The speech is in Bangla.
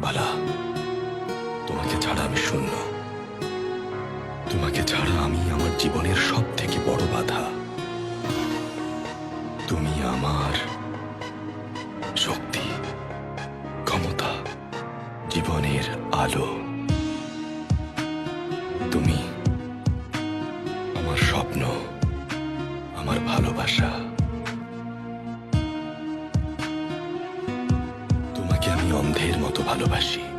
বালা, তোমাকে ছাড়া আমি শূন্য। তোমাকে ছাড়া আমি আমার জীবনের সব থেকে বড় বাধা। তুমি আমার শক্তি, ক্ষমতা, জীবনের আলো। তুমি আমার স্বপ্ন, আমার ভালোবাসা। তোমাকে আমি অন্ধের মতো ভালোবাসি।